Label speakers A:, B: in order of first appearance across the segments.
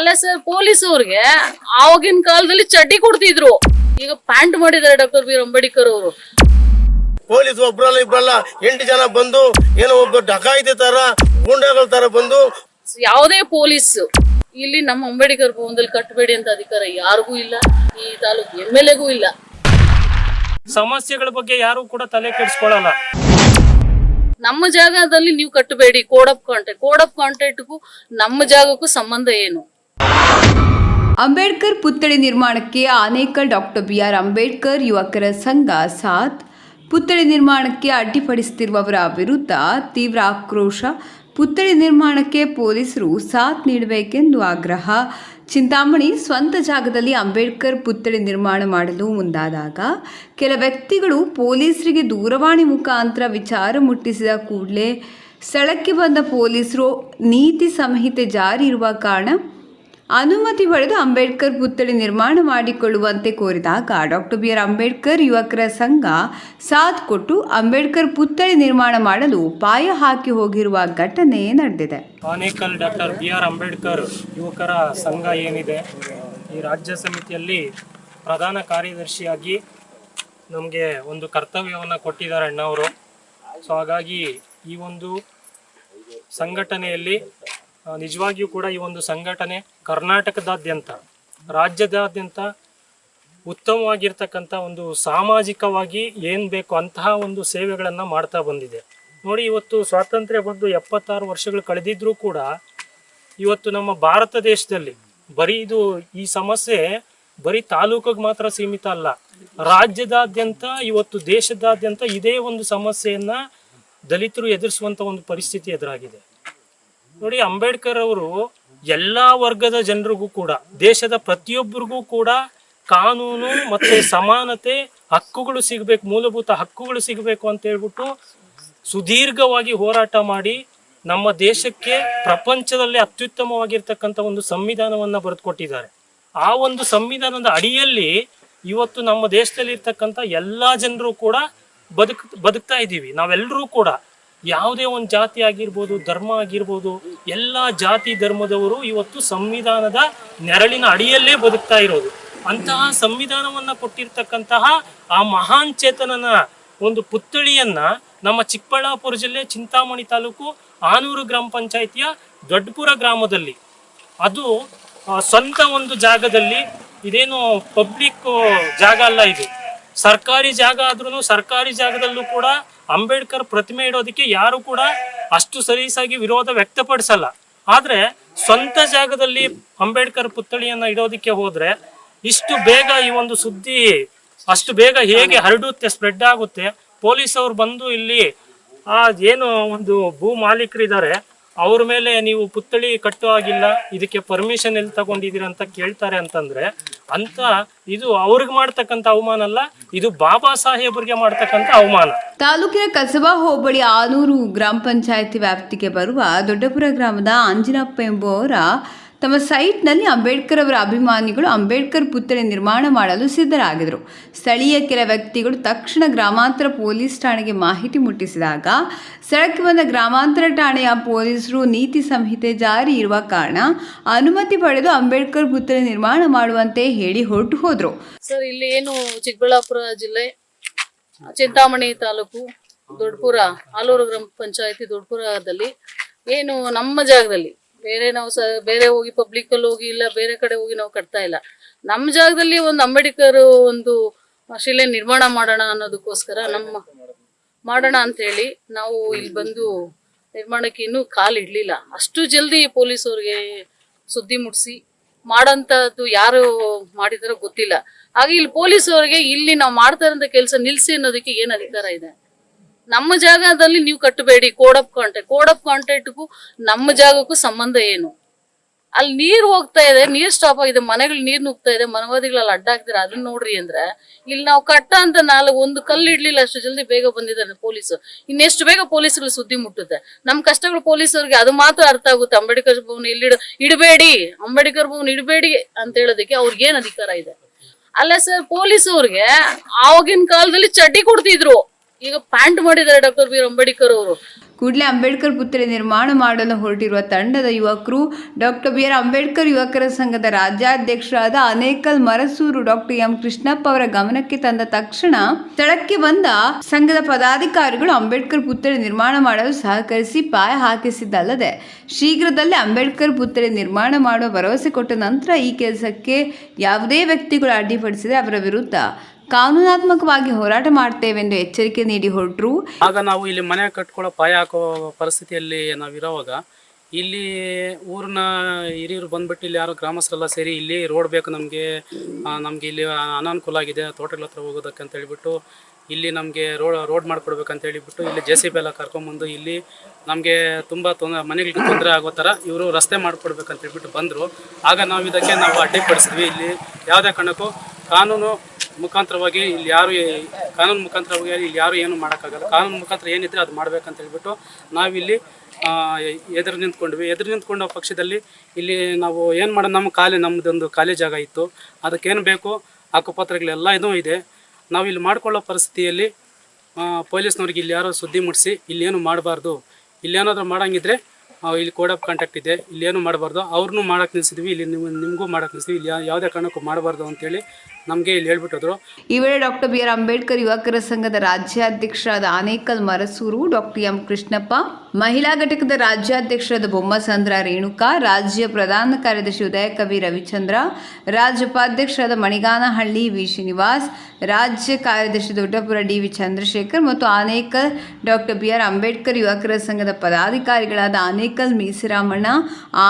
A: ಅಲ್ಲ sir police ಅವ್ರಿಗೆ ಆವಾಗಿನ ಕಾಲದಲ್ಲಿ ಚಡ್ಡಿ ಕೊಡ್ತಿದ್ರು. ಈಗ ಪ್ಯಾಂಟ್ ಮಾಡಿದ್ದಾರೆ ಡಾಕ್ಟರ್ ಬಿ ಅಂಬೇಡ್ಕರ್ ಅವರು.
B: ಪೊಲೀಸ್ ಒಬ್ರಲ್ಲ ಇಬ್ರಲ್ಲ ಎಂಟು ಜನ ಬಂದು ಏನೋ ಒಬ್ಬ ಡಕಾಯಿತಿ ತರ ಗುಂಡಗಳ ತರ ಬಂದು
A: ಯಾವುದೇ ಪೊಲೀಸ್ ಇಲ್ಲಿ ನಮ್ಮ ಅಂಬೇಡ್ಕರ್ ಭವನದಲ್ಲಿ ಕಟ್ಟಬೇಡಿ ಅಂತ ಅಧಿಕಾರ ಯಾರಿಗೂ ಇಲ್ಲ ಈ ತಾಲೂಕು ಎಂ ಎಲ್ ಎಗೂ ಇಲ್ಲ.
C: ಸಮಸ್ಯೆಗಳ ಬಗ್ಗೆ ಯಾರು ಕೂಡ ತಲೆ ಕೆಡಿಸ್ಕೊಳ್ಳಲ್ಲ.
A: ನಮ್ಮ ಜಾಗದಲ್ಲಿ ನೀವು ಕಟ್ಟಬೇಡಿ code of contact code of ಕಾಂಟ್ಯಾಕ್ಟ್ಗೂ ನಮ್ಮ ಜಾಗಕ್ಕೂ ಸಂಬಂಧ ಏನು?
D: ಅಂಬೇಡ್ಕರ್ ಪುತ್ಥಳಿ ನಿರ್ಮಾಣಕ್ಕೆ Anekal doctor B R Ambedkar ಯುವಕರ ಸಂಘ ಸಾಥ್. ಪುತ್ಥಳಿ ನಿರ್ಮಾಣಕ್ಕೆ ಅಡ್ಡಿಪಡಿಸುತ್ತಿರುವವರ ವಿರುದ್ಧ ತೀವ್ರ ಆಕ್ರೋಶ. ಪುತ್ಥಳಿ ನಿರ್ಮಾಣಕ್ಕೆ ಪೊಲೀಸರು ಸಾಥ್ ನೀಡಬೇಕೆಂದು ಆಗ್ರಹ. ಚಿಂತಾಮಣಿ ಸ್ವಂತ ಜಾಗದಲ್ಲಿ ಅಂಬೇಡ್ಕರ್ ಪುತ್ಥಳಿ ನಿರ್ಮಾಣ ಮಾಡಲು ಮುಂದಾದಾಗ ಕೆಲ ವ್ಯಕ್ತಿಗಳು ಪೊಲೀಸರಿಗೆ ದೂರವಾಣಿ ಮುಖಾಂತರ ವಿಚಾರ ಮುಟ್ಟಿಸಿದ ಕೂಡಲೇ ಸ್ಥಳಕ್ಕೆ ಬಂದ ಪೊಲೀಸರು ನೀತಿ ಸಂಹಿತೆ ಜಾರಿ ಇರುವ ಕಾರಣ ಅನುಮತಿ ಪಡೆದು ಅಂಬೇಡ್ಕರ್ ಪುತ್ಥಳಿ ನಿರ್ಮಾಣ ಮಾಡಿಕೊಳ್ಳುವಂತೆ ಕೋರಿದಾಗ ಡಾಕ್ಟರ್ ಬಿ ಆರ್ ಅಂಬೇಡ್ಕರ್ ಯುವಕರ ಸಂಘ ಸಾಥ್ ಕೊಟ್ಟು ಅಂಬೇಡ್ಕರ್ ಪುತ್ಥಳಿ ನಿರ್ಮಾಣ ಮಾಡಲು ಪಾಯ ಹಾಕಿ ಹೋಗಿರುವ ಘಟನೆ ನಡೆದಿದೆ.
C: Anekal doctor B R Ambedkar ಯುವಕರ ಸಂಘ ಏನಿದೆ? ಈ ರಾಜ್ಯ ಸಮಿತಿಯಲ್ಲಿ ಪ್ರಧಾನ ಕಾರ್ಯದರ್ಶಿಯಾಗಿ ನಮಗೆ ಒಂದು ಕರ್ತವ್ಯವನ್ನು ಕೊಟ್ಟಿದ್ದಾರೆ ಅಣ್ಣವರು. ಸೊ ಹಾಗಾಗಿ ಈ ಒಂದು ಸಂಘಟನೆಯಲ್ಲಿ ನಿಜವಾಗಿಯೂ ಕೂಡ ಈ ಒಂದು ಸಂಘಟನೆ ಕರ್ನಾಟಕದಾದ್ಯಂತ, ರಾಜ್ಯದಾದ್ಯಂತ ಉತ್ತಮವಾಗಿರ್ತಕ್ಕಂಥ ಒಂದು ಸಾಮಾಜಿಕವಾಗಿ ಏನು ಬೇಕು ಅಂತಹ ಒಂದು ಸೇವೆಗಳನ್ನು ಮಾಡ್ತಾ ಬಂದಿದೆ. ನೋಡಿ, ಇವತ್ತು ಸ್ವಾತಂತ್ರ್ಯ ಬಂದು ಎಪ್ಪತ್ತಾರು ವರ್ಷಗಳು ಕಳೆದಿದ್ರೂ ಕೂಡ ಇವತ್ತು ನಮ್ಮ ಭಾರತ ದೇಶದಲ್ಲಿ ಬರೀ ಇದು ಈ ಸಮಸ್ಯೆ ಬರೀ ತಾಲೂಕಿಗೆ ಮಾತ್ರ ಸೀಮಿತ ಅಲ್ಲ, ರಾಜ್ಯದಾದ್ಯಂತ, ಇವತ್ತು ದೇಶದಾದ್ಯಂತ ಇದೇ ಒಂದು ಸಮಸ್ಯೆಯನ್ನ ದಲಿತರು ಎದುರಿಸುವಂತ ಒಂದು ಪರಿಸ್ಥಿತಿ ಎದುರಾಗಿದೆ. ನೋಡಿ ಅಂಬೇಡ್ಕರ್ ಅವರು ಎಲ್ಲಾ ವರ್ಗದ ಜನರಿಗೂ ಕೂಡ, ದೇಶದ ಪ್ರತಿಯೊಬ್ಬರಿಗೂ ಕೂಡ ಕಾನೂನು ಮತ್ತೆ ಸಮಾನತೆ ಹಕ್ಕುಗಳು ಸಿಗಬೇಕು, ಮೂಲಭೂತ ಹಕ್ಕುಗಳು ಸಿಗಬೇಕು ಅಂತ ಹೇಳ್ಬಿಟ್ಟು ಸುದೀರ್ಘವಾಗಿ ಹೋರಾಟ ಮಾಡಿ ನಮ್ಮ ದೇಶಕ್ಕೆ ಪ್ರಪಂಚದಲ್ಲಿ ಅತ್ಯುತ್ತಮವಾಗಿರ್ತಕ್ಕಂಥ ಒಂದು ಸಂವಿಧಾನವನ್ನ ಬರೆದುಕೊಟ್ಟಿದ್ದಾರೆ. ಆ ಒಂದು ಸಂವಿಧಾನದ ಅಡಿಯಲ್ಲಿ ಇವತ್ತು ನಮ್ಮ ದೇಶದಲ್ಲಿ ಇರ್ತಕ್ಕಂಥ ಎಲ್ಲಾ ಜನರು ಕೂಡ ಬದುಕ್, ಬದುಕ್ತಾ ಇದ್ದೀವಿ. ನಾವೆಲ್ಲರೂ ಕೂಡ ಯಾವುದೇ ಒಂದು ಜಾತಿ ಆಗಿರ್ಬೋದು, ಧರ್ಮ ಆಗಿರ್ಬೋದು, ಎಲ್ಲ ಜಾತಿ ಧರ್ಮದವರು ಇವತ್ತು ಸಂವಿಧಾನದ ನೆರಳಿನ ಅಡಿಯಲ್ಲೇ ಬದುಕ್ತಾ ಇರೋದು. ಅಂತಹ ಸಂವಿಧಾನವನ್ನ ಕೊಟ್ಟಿರ್ತಕ್ಕಂತಹ ಆ ಮಹಾನ್ ಚೇತನನ ಒಂದು ಪುತ್ಥಳಿಯನ್ನ ನಮ್ಮ ಚಿಕ್ಕಬಳ್ಳಾಪುರ ಜಿಲ್ಲೆ ಚಿಂತಾಮಣಿ ತಾಲೂಕು ಆನೂರು ಗ್ರಾಮ ಪಂಚಾಯಿತಿಯ ದೊಡ್ಡಪುರ ಗ್ರಾಮದಲ್ಲಿ. ಅದು ಸ್ವಂತ ಒಂದು ಜಾಗದಲ್ಲಿ ಇದೇನು ಪಬ್ಲಿಕ್ ಜಾಗ ಅಲ್ಲ ಇದು. ಸರ್ಕಾರಿ ಜಾಗ ಆದ್ರೂ ಸರ್ಕಾರಿ ಜಾಗದಲ್ಲೂ ಕೂಡ ಅಂಬೇಡ್ಕರ್ ಪ್ರತಿಮೆ ಇಡೋದಕ್ಕೆ ಯಾರು ಕೂಡ ಅಷ್ಟು ಸಲೀಸಾಗಿ ವಿರೋಧ ವ್ಯಕ್ತಪಡಿಸಲ್ಲ. ಆದ್ರೆ ಸ್ವಂತ ಜಾಗದಲ್ಲಿ ಅಂಬೇಡ್ಕರ್ ಪುತ್ಥಳಿಯನ್ನ ಇಡೋದಕ್ಕೆ ಹೋದ್ರೆ ಇಷ್ಟು ಬೇಗ ಈ ಒಂದು ಸುದ್ದಿ ಅಷ್ಟು ಬೇಗ ಹೇಗೆ ಹರಡುತ್ತೆ ಸ್ಪ್ರೆಡ್ ಆಗುತ್ತೆ ಪೊಲೀಸ್ ಅವ್ರು ಬಂದು ಇಲ್ಲಿ ಆ ಏನು ಒಂದು ಭೂ ಮಾಲೀಕರಿದ್ದಾರೆ ಅವ್ರ ಮೇಲೆ ನೀವು ಪುತ್ಥಳಿ ಕಟ್ಟೋ ಹಾಗಿಲ್ಲ, ಇದಕ್ಕೆ ಪರ್ಮಿಷನ್ ಎಲ್ಲಿ ತಗೊಂಡಿದ್ದೀರ ಅಂತ ಕೇಳ್ತಾರೆ ಅಂತಂದ್ರೆ, ಅಂತ ಇದು ಅವ್ರಿಗೆ ಮಾಡ್ತಕ್ಕಂಥ ಅವಮಾನ ಅಲ್ಲ, ಇದು ಬಾಬಾ ಸಾಹೇಬರಿಗೆ ಮಾಡ್ತಕ್ಕಂಥ ಅವಮಾನ.
D: ತಾಲೂಕಿನ ಕಸಬಾ ಹೋಬಳಿ ಆನೂರು ಗ್ರಾಮ ಪಂಚಾಯಿತಿ ವ್ಯಾಪ್ತಿಗೆ ಬರುವ ದೊಡ್ಡಪುರ ಗ್ರಾಮದ ಅಂಜನಪ್ಪ ಎಂಬುವವರ ತಮ್ಮ ಸೈಟ್ನಲ್ಲಿ ಅಂಬೇಡ್ಕರ್ ಅವರ ಅಭಿಮಾನಿಗಳು ಅಂಬೇಡ್ಕರ್ ಪುತ್ಥಳಿ ನಿರ್ಮಾಣ ಮಾಡಲು ಸಿದ್ಧರಾಗಿದ್ದರು. ಸ್ಥಳೀಯ ಕೆಲ ವ್ಯಕ್ತಿಗಳು ತಕ್ಷಣ ಗ್ರಾಮಾಂತರ ಪೊಲೀಸ್ ಠಾಣೆಗೆ ಮಾಹಿತಿ ಮುಟ್ಟಿಸಿದಾಗ, ಸ್ಥಳಕ್ಕೆ ಬಂದ ಗ್ರಾಮಾಂತರ ಠಾಣೆಯ ಪೊಲೀಸರು ನೀತಿ ಸಂಹಿತೆ ಜಾರಿ ಇರುವ ಕಾರಣ ಅನುಮತಿ ಪಡೆದು ಅಂಬೇಡ್ಕರ್ ಪುತ್ಥಳಿ ನಿರ್ಮಾಣ ಮಾಡುವಂತೆ ಹೇಳಿ ಹೊರಟು ಹೋದರು.
A: ಸರ್, ಇಲ್ಲಿ ಏನು ಚಿಕ್ಕಬಳ್ಳಾಪುರ ಜಿಲ್ಲೆ, ಚಿಂತಾಮಣಿ ತಾಲೂಕು, ದೊಡ್ಡಪುರ, ಆಲೂರು ಗ್ರಾಮ ಪಂಚಾಯತಿ ದೊಡ್ಡಪುರದಲ್ಲಿ ಏನು ನಮ್ಮ ಜಾಗದಲ್ಲಿ ಬೇರೆ ನಾವು ಬೇರೆ ಹೋಗಿ ಪಬ್ಲಿಕ್ ಅಲ್ಲಿ ಹೋಗಿ ಇಲ್ಲ, ಬೇರೆ ಕಡೆ ಹೋಗಿ ನಾವು ಕಟ್ತಾ ಇಲ್ಲ. ನಮ್ಮ ಜಾಗದಲ್ಲಿ ಒಂದು ಅಂಬೇಡ್ಕರ್ ಒಂದು ಶಿಲೆ ನಿರ್ಮಾಣ ಮಾಡೋಣ ಅನ್ನೋದಕ್ಕೋಸ್ಕರ ನಮ್ಮ ಮಾಡೋಣ ಅಂತ ಹೇಳಿ ನಾವು ಇಲ್ಲಿ ಬಂದು ನಿರ್ಮಾಣಕ್ಕೆ ಇನ್ನೂ ಕಾಲು ಇಡಲಿಲ್ಲ. ಅಷ್ಟು ಜಲ್ದಿ ಪೊಲೀಸ್ ಅವ್ರಿಗೆ ಸುದ್ದಿ ಮುಟ್ಸಿ ಮಾಡೋಂಥದ್ದು ಯಾರು ಮಾಡಿದಾರೋ ಗೊತ್ತಿಲ್ಲ. ಹಾಗೆ ಇಲ್ಲಿ ಪೊಲೀಸ್ ಅವರಿಗೆ ಇಲ್ಲಿ ನಾವು ಮಾಡ್ತಾ ಇರೋಂಥ ಕೆಲಸ ನಿಲ್ಸಿ ಅನ್ನೋದಕ್ಕೆ ಏನು ಅಧಿಕಾರ ಇದೆ? ನಮ್ಮ ಜಾಗದಲ್ಲಿ ನೀವು ಕಟ್ಟಬೇಡಿ code of contract code of ಕಾಂಟ್ರಾಕ್ಟ್ಗೂ ನಮ್ಮ ಜಾಗಕ್ಕೂ ಸಂಬಂಧ ಏನು? ಅಲ್ಲಿ ನೀರು ಹೋಗ್ತಾ ಇದೆ, ನೀರ್ ಸ್ಟಾಪ್ ಆಗಿದೆ ಮನೆಗಳು ನೀರ್ ನುಗ್ತಾ ಇದೆ, ಮನವಾದಿಗಳಲ್ಲಿ ಅಡ್ಡ ಹಾಕ್ತಾರೆ? ಅದನ್ನ ನೋಡ್ರಿ ಅಂದ್ರೆ, ಇಲ್ಲಿ ನಾವು ಕಟ್ಟ ಅಂತ ನಾಲ್ಕು, ಒಂದು ಕಲ್ಲು ಇಡ್ಲಿಲ್ಲ ಅಷ್ಟು ಜಲ್ದಿ ಬೇಗ ಬಂದಿದ್ದಾರೆ ಪೊಲೀಸ್. ಇನ್ನೆಷ್ಟು ಬೇಗ ಪೊಲೀಸ್ಗಳು ಸುದ್ದಿ ಮುಟ್ಟುತ್ತೆ? ನಮ್ ಕಷ್ಟಗಳು ಪೊಲೀಸರಿಗೆ ಅದು ಮಾತ್ರ ಅರ್ಥ ಆಗುತ್ತೆ. ಅಂಬೇಡ್ಕರ್ ಭವನ ಇಲ್ಲಿ ಇಡಬೇಡಿ, ಅಂಬೇಡ್ಕರ್ ಭವನ ಇಡಬೇಡಿ ಅಂತ ಹೇಳೋದಕ್ಕೆ ಅವ್ರಿಗೆ ಏನ್ ಅಧಿಕಾರ ಇದೆ? ಅಲ್ಲ ಸರ್ ಪೊಲೀಸ್ ಅವ್ರಿಗೆ ಆವಾಗಿನ ಕಾಲದಲ್ಲಿ ಚಡ್ಡಿ ಕೊಡ್ತಿದ್ರು. ಈಗ ಪ್ಯಾಂಟ್ ಮಾಡಿದ್ದಾರೆ ಡಾಕ್ಟರ್ ಬಿ. ಆರ್ ಅಂಬೇಡ್ಕರ್ ಅವರು.
D: ಕೂಡಲೇ ಅಂಬೇಡ್ಕರ್ ಪುತ್ರಿ ನಿರ್ಮಾಣ ಮಾಡಲು ಹೊರಟಿರುವ ತಂಡದ ಯುವಕರು, ಡಾಕ್ಟರ್ ಬಿ. ಆರ್. ಅಂಬೇಡ್ಕರ್ ಯುವಕರ ಸಂಘದ ರಾಜ್ಯಾಧ್ಯಕ್ಷರಾದ ಅನೇಕಲ್ ಮರಸೂರು ಡಾಕ್ಟರ್ ಎಂ. ಕೃಷ್ಣಪ್ಪ ಅವರ ಗಮನಕ್ಕೆ ತಂದ ತಕ್ಷಣ ಸ್ಥಳಕ್ಕೆ ಬಂದ ಸಂಘದ ಪದಾಧಿಕಾರಿಗಳು ಅಂಬೇಡ್ಕರ್ ಪುತ್ರಿ ನಿರ್ಮಾಣ ಮಾಡಲು ಸಹಕರಿಸಿ ಪಾಯ ಹಾಕಿಸಿದ್ದಲ್ಲದೆ, ಶೀಘ್ರದಲ್ಲೇ ಅಂಬೇಡ್ಕರ್ ಪುತ್ರಿ ನಿರ್ಮಾಣ ಮಾಡುವ ಭರವಸೆ ಕೊಟ್ಟ ನಂತರ ಈ ಕೆಲಸಕ್ಕೆ ಯಾವುದೇ ವ್ಯಕ್ತಿಗಳು ಅಡ್ಡಿಪಡಿಸಿದರೆ ಅವರ ವಿರುದ್ಧ ಕಾನೂನಾತ್ಮಕವಾಗಿ ಹೋರಾಟ ಮಾಡ್ತೇವೆಂದು ಎಚ್ಚರಿಕೆ ನೀಡಿ ಹೊರಟರು.
E: ಆಗ ನಾವು ಇಲ್ಲಿ ಮನೆ ಕಟ್ಕೊಳ್ಳೋ ಪಾಯ ಹಾಕೋ ಪರಿಸ್ಥಿತಿಯಲ್ಲಿ ನಾವಿರೋವಾಗ ಇಲ್ಲಿ ಊರಿನ ಹಿರಿಯರು ಬಂದ್ಬಿಟ್ಟು ಇಲ್ಲಿ ಯಾರು ಗ್ರಾಮಸ್ಥರೆಲ್ಲ ಸೇರಿ ಇಲ್ಲಿ ರೋಡ್ ಬೇಕು ನಮಗೆ ನಮಗೆ ಇಲ್ಲಿ ಅನಾನುಕೂಲ ಆಗಿದೆ, ತೋಟಗಳ ಹತ್ರ ಹೋಗೋದಕ್ಕೆ ಅಂತ ಹೇಳಿಬಿಟ್ಟು ಇಲ್ಲಿ ನಮಗೆ ರೋಡ್ ರೋಡ್ ಮಾಡಿಕೊಡ್ಬೇಕಂತ ಹೇಳಿಬಿಟ್ಟು ಇಲ್ಲಿ ಜೆ ಸಿ ಬಿ ಎಲ್ಲ ಕರ್ಕೊಂಬಂದು ಇಲ್ಲಿ ನಮಗೆ ತುಂಬ ತೊಂದರೆ ಮನೆಗಳಿಗೆ ತೊಂದರೆ ಆಗೋ ಥರ ಇವರು ರಸ್ತೆ ಮಾಡಿಕೊಡ್ಬೇಕಂತ ಹೇಳ್ಬಿಟ್ಟು ಬಂದರು. ಆಗ ನಾವು ಇದಕ್ಕೆ ನಾವು ಅಡ್ಡಿಪಡಿಸಿದ್ವಿ. ಇಲ್ಲಿ ಯಾವುದೇ ಕಾರಣಕ್ಕೂ ಕಾನೂನು ಮುಖಾಂತರವಾಗಿ ಇಲ್ಲಿ ಯಾರು ಕಾನೂನು ಮುಖಾಂತರವಾಗಿ ಇಲ್ಲಿ ಯಾರು ಏನು ಮಾಡೋಕ್ಕಾಗಲ್ಲ. ಕಾನೂನು ಮುಖಾಂತರ ಏನಿದ್ರೆ ಅದು ಮಾಡ್ಬೇಕಂತ ಹೇಳ್ಬಿಟ್ಟು ನಾವಿಲ್ಲಿ ಎದುರು ನಿಂತ್ಕೊಂಡ್ವಿ. ಎದುರು ನಿಂತ್ಕೊಂಡ ಪಕ್ಷದಲ್ಲಿ ಇಲ್ಲಿ ನಾವು ಏನು ಮಾಡೋದು ನಮ್ಮ ಕಾಲೇ ನಮ್ಮದೊಂದು ಖಾಲಿ ಜಾಗ ಇತ್ತು. ಅದಕ್ಕೇನು ಬೇಕು? ಹಕ್ಕುಪತ್ರಗಳೆಲ್ಲ ಇದೂ ಇದೆ. ನಾವು ಇಲ್ಲಿ ಮಾಡ್ಕೊಳ್ಳೋ ಪರಿಸ್ಥಿತಿಯಲ್ಲಿ ಪೊಲೀಸ್ನವ್ರಿಗೆ ಇಲ್ಲಿ ಯಾರೋ ಸುದ್ದಿ ಮುಟ್ಟಿಸಿ ಇಲ್ಲೇನು ಮಾಡಬಾರ್ದು. ಇಲ್ಲೇನಾದರೂ ಮಾಡಂಗಿದ್ರೆ ಇಲ್ಲಿ ಕೋಡ್ ಆಫ್ ಕಾಂಟ್ಯಾಕ್ಟ್ ಇದೆ. ಇಲ್ಲೇನು ಮಾಡಬಾರ್ದು. ಅವ್ರನ್ನೂ ಮಾಡೋಕ್ಕೆ ನಿಲ್ಸಿದ್ವಿ. ಇಲ್ಲಿ ನಿಮ್ಮ ನಿಮಗೂ ಮಾಡೋಕ್ಕೆ ನಿಲ್ಸಿದ್ವಿ. ಇಲ್ಲಿ ಯಾವುದೇ ಕಾರಣಕ್ಕೂ ಮಾಡಬಾರ್ದು ಅಂತೇಳಿ ನಮಗೆ ಇಲ್ಲಿ ಹೇಳ್ಬಿಟ್ಟಿದ್ರು.
D: ಈ ವೇಳೆ ಡಾಕ್ಟರ್ ಬಿ ಆರ್ ಅಂಬೇಡ್ಕರ್ ಯುವಕರ ಸಂಘದ ರಾಜ್ಯಾಧ್ಯಕ್ಷರಾದ ಆನೇಕಲ್ ಮರಸೂರು, ಡಾಕ್ಟರ್ ಎಂ ಕೃಷ್ಣಪ್ಪ, ಮಹಿಳಾ ಘಟಕದ ರಾಜ್ಯಾಧ್ಯಕ್ಷರಾದ ಬೊಮ್ಮಸಂದ್ರ ರೇಣುಕಾ, ರಾಜ್ಯ ಪ್ರಧಾನ ಕಾರ್ಯದರ್ಶಿ ಉದಯ ಕವಿ ರವಿಚಂದ್ರ, ರಾಜ್ಯ ಉಪಾಧ್ಯಕ್ಷರಾದ ಮಣಿಗಾನಹಳ್ಳಿ ವಿ ಶ್ರೀನಿವಾಸ್, ರಾಜ್ಯ ಕಾರ್ಯದರ್ಶಿ ದೊಡ್ಡಪುರ ಡಿ ವಿ ಚಂದ್ರಶೇಖರ್ ಮತ್ತು Anekal doctor B R Ambedkar ಯುವಕರ ಸಂಘದ ಪದಾಧಿಕಾರಿಗಳಾದ ಆನೇಕಲ್ ಮೀಸರಾಮಣ್ಣ,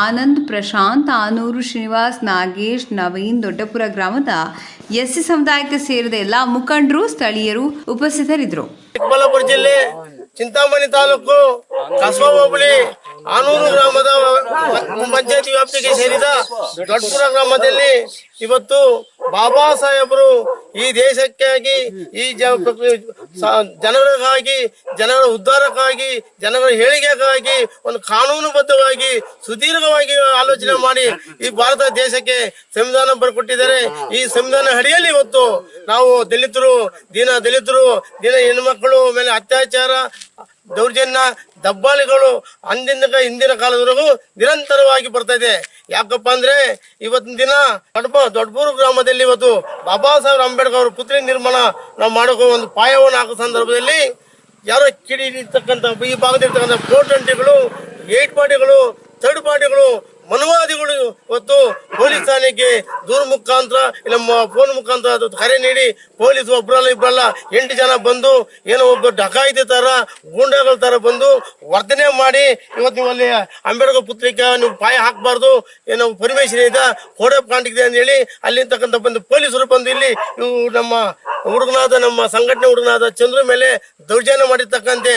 D: ಆನಂದ್ ಪ್ರಶಾಂತ್, ಆನೂರು ಶ್ರೀನಿವಾಸ್, ನಾಗೇಶ್, ನವೀನ್ ದೊಡ್ಡಪುರ ಗ್ರಾಮದ ಎಸ್ಸಿ ಸಮುದಾಯಕ್ಕೆ ಸೇರಿದ ಎಲ್ಲಾ ಮುಖಂಡರು, ಸ್ಥಳೀಯರು ಉಪಸ್ಥಿತರಿದ್ದರು.
B: ಚಿಕ್ಕಬಳ್ಳಾಪುರ ಜಿಲ್ಲೆ, ಚಿಂತಾಮಣಿ ತಾಲೂಕು, ಕಸಬಾ ಹೋಬಳಿ, ಆನೂರು ಗ್ರಾಮದ ಪಂಚಾಯತಿ ವ್ಯಾಪ್ತಿಗೆ ಸೇರಿದ ದೊಡ್ಡಪುರ ಗ್ರಾಮದಲ್ಲಿ ಇವತ್ತು ಬಾಬಾ ಸಾಹೇಬರು ಈ ದೇಶಕ್ಕಾಗಿ, ಈ ಜನರಿಗಾಗಿ, ಜನರ ಉದ್ಧಾರಕ್ಕಾಗಿ, ಜನರ ಹೇಳಿಕೆಗಾಗಿ, ಒಂದು ಕಾನೂನುಬದ್ಧವಾಗಿ, ಸುದೀರ್ಘವಾಗಿ ಆಲೋಚನೆ ಮಾಡಿ ಈ ಭಾರತ ದೇಶಕ್ಕೆ ಸಂವಿಧಾನ ಬರ್ಕೊಟ್ಟಿದ್ದಾರೆ. ಈ ಸಂವಿಧಾನ ಅಡಿಯಲ್ಲಿ ಇವತ್ತು ನಾವು ದಲಿತರು, ದಿನ ದಲಿತರು, ದಿನ ಹೆಣ್ಮಕ್ಳು ಮೇಲೆ ಅತ್ಯಾಚಾರ, ದೌರ್ಜನ್ಯ, ದಬ್ಬಾಳಿಗಳು ಅಂದಿನ ಹಿಂದಿನ ಕಾಲದವರೆಗೂ ನಿರಂತರವಾಗಿ ಬರ್ತಾ ಇದೆ. ಯಾಕಪ್ಪ ಅಂದ್ರೆ ಇವತ್ತಿನ ದಿನ ಕಡಪ ದೊಡ್ಡಬೂರು ಗ್ರಾಮದಲ್ಲಿ ಇವತ್ತು ಬಾಬಾ ಸಾಹೇಬ್ ಅಂಬೇಡ್ಕರ್ ಅವರ ಪುತ್ರಿ ನಿರ್ಮಾಣ ನಾವು ಮಾಡೋಕೆ ಒಂದು ಪಾಯವನ್ನು ಹಾಕೋ ಸಂದರ್ಭದಲ್ಲಿ ಯಾರೋ ಕಿಡಿರ್ತಕ್ಕಂಥ ಈ ಭಾಗದಲ್ಲಿರ್ತಕ್ಕಂಥ ಫೋರ್ ಟ್ವೆಂಟಿಗಳು ಏಟ್ ಪಾರ್ಟಿಗಳು ಥರ್ಡ್ ಪಾರ್ಟಿಗಳು ಮನುವಾದಿಗಳು ಇವತ್ತು ಪೊಲೀಸ್ ಠಾಣೆಗೆ ದೂರ ಮುಖಾಂತರ ಇಲ್ಲ ಫೋನ್ ಮುಖಾಂತರ ಕರೆ ನೀಡಿ ಪೊಲೀಸ್ ಒಬ್ರಲ್ಲ ಇಬ್ಬರಲ್ಲ ಎಂಟು ಜನ ಬಂದು ಏನೋ ಒಬ್ಬ ಡಕಾಯಿತಿ ತರ, ಗೂಂಡಾಗಳ ತರ ಬಂದು ವರ್ತನೆ ಮಾಡಿ ಇವತ್ತು ನೀವು ಅಲ್ಲಿ ಅಂಬೇಡ್ಕರ್ ಪುತ್ರಿಕೆ ನೀವು ಪಾಯ ಹಾಕಬಾರ್ದು, ಏನೋ ಪರ್ಮಿಷನ್ ಇದೆ, ಕೋಡೆ ಇದೆ ಅಂತ ಹೇಳಿ ಅಲ್ಲಿರ್ತಕ್ಕಂಥ ಬಂದು ಪೊಲೀಸರು ಬಂದು ಇಲ್ಲಿ ಇವು ನಮ್ಮ ಹುಡುಗನಾದ ನಮ್ಮ ಸಂಘಟನೆ ಹುಡುಗನಾದ ಚಂದ್ರ ಮೇಲೆ ದೌರ್ಜನ್ಯ ಮಾಡಿರ್ತಕ್ಕಂತೆ.